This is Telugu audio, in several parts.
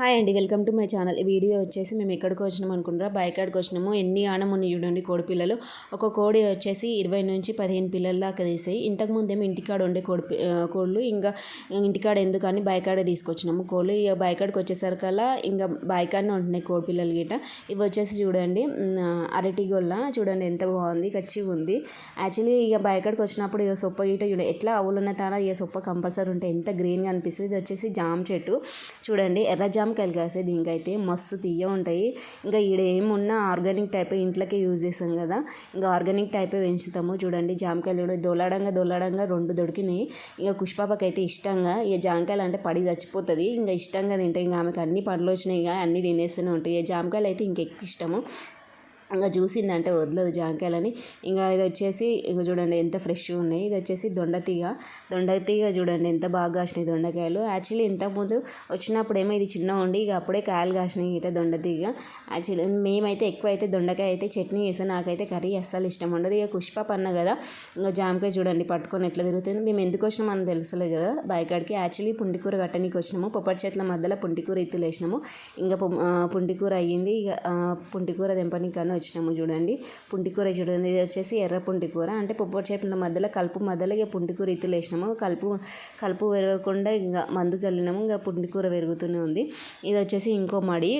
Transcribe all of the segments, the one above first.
హాయ్ అండి. Welcome to my channel. ఈ వీడియో వచ్చేసి మేము ఎక్కడికి వచ్చినాం అనుకుంటారా? బైకాడికి వచ్చినాము. ఎన్ని ఆనం ఉన్నాయి చూడండి కోడి పిల్లలు. ఒక కోడి వచ్చేసి ఇరవై నుంచి పదిహేను పిల్లల దాకా తీసాయి. ఇంతకు ముందేమో ఇంటికాడ ఉండే కోడి కోళ్ళు. ఇంకా ఇంటికాడ ఎందుకని బైకాడే తీసుకొచ్చినాము కోళ్ళు. ఇక బైకాడికి వచ్చేసరికల్లా ఇంకా బైకాడనే ఉంటున్నాయి కోడి పిల్లలు గిట. ఇవి వచ్చేసి చూడండి అరటి గొల్ల. చూడండి ఎంత బాగుంది. ఖచ్చి ఉంది. యాక్చువల్లీ ఇక బైకాడికి వచ్చినప్పుడు ఇక సొప్ప గిట చూడ ఎట్లా అవులున్న తానా ఇక సొప్ప కంపల్సరీ ఉంటే ఎంత గ్రీన్గా అనిపిస్తుంది. ఇది వచ్చేసి జామ చెట్టు. చూడండి ఎర్ర జామకాయలు కాసే దీనికైతే మస్తు తీయ ఉంటాయి. ఇంకా ఈడ ఏమున్నా ఆర్గానిక్ టైప్ ఇంట్లోకే యూజ్ చేస్తాం కదా. ఇంకా ఆర్గానిక్ టైపే పెంచుతాము. చూడండి జామకాయలు కూడా దొలాడంగా దొలాడంగా రెండు దొరికినాయి. ఇంకా కుష్పాపకి అయితే ఇష్టంగా ఇక జామకాయలు అంటే పడి చచ్చిపోతుంది. ఇంకా ఇష్టంగా తింటాయి ఇంకా ఆమెకు అన్ని పండ్లు వచ్చినాయి ఇక అన్ని తినేస్తూనే ఉంటాయి. ఇక జామకాయలు అయితే ఇంకెక్కువ ఇష్టము. ఇంకా చూసిందంటే వదలదు జాంకాయలని ఇంకా ఇది వచ్చేసి ఇంకా చూడండి ఎంత ఫ్రెష్గా ఉన్నాయి. ఇది వచ్చేసి దొండతీగ దొండతీగ చూడండి ఎంత బాగా కాసినాయి దొండకాయలు. యాక్చువల్లీ ఇంతకుముందు వచ్చినప్పుడు ఏమో ఇది చిన్న ఉండి ఇక అప్పుడే కాయలు కాసినాయి ఇట దొండతీగ యాక్చువల్లీ మేమైతే ఎక్కువ అయితే దొండకాయ అయితే చట్నీ చేస్తాం నాకైతే కర్రీ అస్సలు ఇష్టం ఉండదు. ఇక పుష్ప పన్న కదా ఇంకా జామకాయ చూడండి పట్టుకొని ఎట్లా తిరుగుతుంది. మేము ఎందుకు వచ్చినాం అని తెలుసలేదు కదా బయకాడికి యాక్చువల్లీ పుంటికూర కట్టనీకి వచ్చినాము. పొప్పటి చెట్ల మధ్యలో పుంటికూర ఇత్తులు వేసినాము ఇంకా పు- పుంటికూర అయ్యింది. ఇక ఆ, పుంటికూర తెంపనీకి అని వచ్చినాము చూడండి. పుంటికూర చూడండి. ఇది వచ్చేసి ఎర్ర పుంటికూర అంటే పొప్పటి చెట్ల మధ్యలో కలుపు మధ్యలో ఇక పుంటికూర ఇత్తులు వేసినాము. కలుపు కలుపు పెరగకుండా ఇంకా మందు చల్లినాము. ఇంకా పుంటికూర పెరుగుతూనే ఉంది. ఇది వచ్చేసి ఇంకో మడి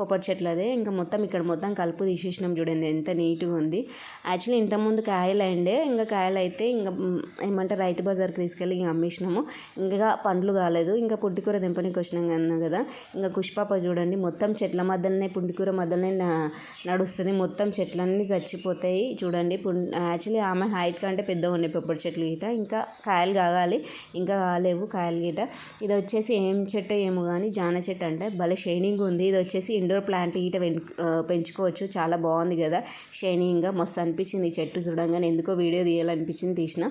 పొప్పటి చెట్లదే. ఇంకా మొత్తం ఇక్కడ మొత్తం కలుపు తీసేసినాం చూడండి. ఎంత నీట్గా ఉంది. యాక్చువల్లీ ఇంతకుముందు కాయలు అయిండే. ఇంకా కాయలు అయితే ఇంకా ఏమంటే రైతు బజార్కి తీసుకెళ్ళి ఇంకా అమ్మేసినాము. ఇంకా పండ్లు కాలేదు. ఇంకా పుంటికూర దింపనికి వచ్చినాం కదా. ఇంకా కుష్పాప చూడండి. మొత్తం చెట్ల మధ్యలోనే పుంటికూర మధ్యలోనే నడు నడుస్తుంది. మొత్తం చెట్లన్నీ చచ్చిపోతాయి. చూడండి పుం యాక్చువల్లీ ఆమె హైట్ కంటే పెద్దగా ఉన్నాయి పెప్పటి చెట్లు గిట ఇంకా కాయలు కాగాలి. ఇంకా కాలేవు కాయలు గిట ఇది వచ్చేసి ఏం చెట్టు ఏమో కానీ జాన చెట్టు అంటే. భలే షైనింగ్ ఉంది. ఇది వచ్చేసి ఇండోర్ ప్లాంట్ గిట పెంచుకోవచ్చు. చాలా బాగుంది కదా. షైనింగ్గా మస్తు అనిపించింది ఈ చెట్టు చూడంగానే. ఎందుకో వీడియో తీయాలనిపించింది తీసిన.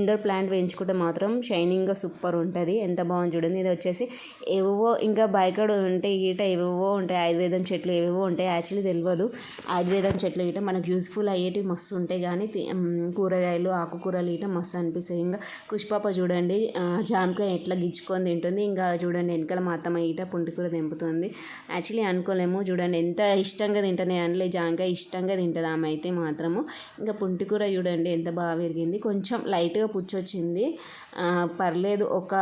ఇండోర్ ప్లాంట్ పెంచుకుంటే మాత్రం షైనింగ్గా సూపర్ ఉంటుంది. ఎంత బాగుంది చూడండి. ఇది వచ్చేసి ఏవేవో ఇంకా బయకడ ఉంటాయి ఈట ఏవేవో ఉంటాయి. ఆయుర్వేదం చెట్లు ఏవేవో ఉంటాయి. యాక్చువల్లీ తెలియదు ఆయుర్వేదం చెట్లు ఈట మనకు యూస్ఫుల్ అయ్యేటివి మస్తు ఉంటాయి కానీ కూరగాయలు ఆకుకూరలు ఇట మస్తు అనిపిస్తాయి. ఇంకా కుష్పాప చూడండి జామకాయ ఎట్లా గిచ్చుకొని తింటుంది. ఇంకా చూడండి వెనకాల మా అత్తమ్మ పుంటికూర తెంపుతుంది. యాక్చువల్లీ అనుకోలేము చూడండి ఎంత ఇష్టంగా తింటానే అనలే. జామకాయ ఇష్టంగా తింటుంది ఆమె అయితే మాత్రము. ఇంకా పుంటికూర చూడండి ఎంత బాగా పెరిగింది కొంచెం లైట్గా పుచ్చొచ్చింది. పర్లేదు ఒక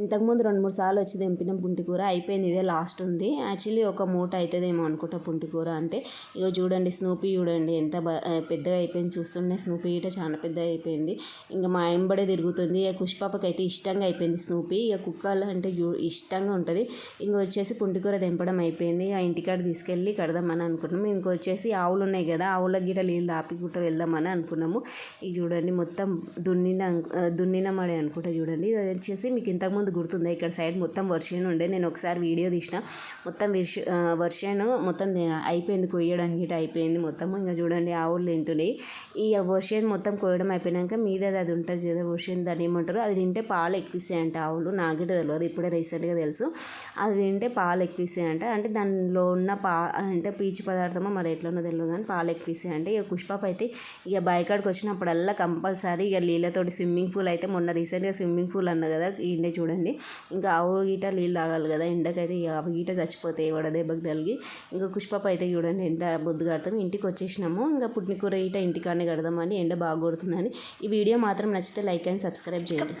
ఇంతకుముందు రెండు మూడు సార్లు వచ్చి తెంపినాం పుంటికూర అయిపోయింది ఇదే లాస్ట్ ఉంది. యాక్చువల్లీ ఒక మూట అవుతుందేమో అనుకుంటా పుంటికూర అంతే ఇగో చూడండి స్నూపీ చూడండి ఎంత పెద్దగా అయిపోయింది చూస్తుండే స్నూపీ ఇట చాలా పెద్దగా అయిపోయింది. ఇంకా మా ఎంబడే తిరుగుతుంది ఇక కుష్పాపకి అయితే ఇష్టంగా అయిపోయింది స్నూపీ ఇక కుక్కలు అంటే ఇష్టంగా ఉంటుంది. ఇంక వచ్చేసి పుంటికూర తెంపడం అయిపోయింది ఆ ఇంటికాడ తీసుకెళ్ళి కడదామని అనుకున్నాము. ఇంకొచ్చేసి ఆవులు ఉన్నాయి కదా ఆవుల గిట నీళ్ళు దాపికుంటూ వెళ్దామని అనుకున్నాము. ఇది చూడండి మొత్తం దున్నిన దున్నిన మడే అనుకుంటా చూడండి. ఇది వచ్చేసి మీకు ఇంతకుముందు గుర్తుందా? ఇక్కడ సైడ్ మొత్తం వర్షం ఉండే. నేను ఒకసారి వీడియో తీసిన. మొత్తం వర్ష వర్షం మొత్తం అయిపోయింది. కొయ్యడానికి గిట్ట అయిపోయింది మొత్తం ఇంకా చూడండి ఆవులు తింటున్నాయి ఈ వర్షం మొత్తం కోయడం అయిపోయినాక మీద అది ఉంటుంది కదా వర్షం దాన్ని ఏమంటారు? అది తింటే పాలు ఎక్కువస్తాయంట ఆవులు నాకు తెలియదు ఇప్పుడే రీసెంట్గా తెలుసు. అది తింటే పాలు ఎక్కువస్తాయంట. అంటే దానిలో ఉన్న పా అంటే పీచు పదార్థమో మరి ఎట్లనో తెలియదు కానీ పాలు ఎక్కువస్తాయంటే. ఇక పుష్పాప అయితే ఇక బయకాడికి వచ్చినప్పుడల్లా కంపల్సరీ ఇక నీళ్ళతోటి స్విమ్మింగ్ పూల్ అయితే మొన్న రీసెంట్గా స్విమ్మింగ్ పూల్ అన్న కదా ఈయనే చూడండి. ఇంకా ఆవు గీట నీళ్ళు తాగాలి కదా ఎండకైతే ఇక ఆవు గీట చచ్చిపోతాయి వడదెబ్బకి తగిలి ఇంకా పుష్పప అయితే చూడండి ఎంత బొద్దు కడతాం ఇంటికి వచ్చేసినాము. ఇంకా పుట్టినకూర గీట ఇంటికాడనే కడదామని ఎండ బాగా కొడుతుందని. ఈ వీడియో మాత్రం నచ్చితే లైక్ అండ్ సబ్స్క్రైబ్ చేయండి.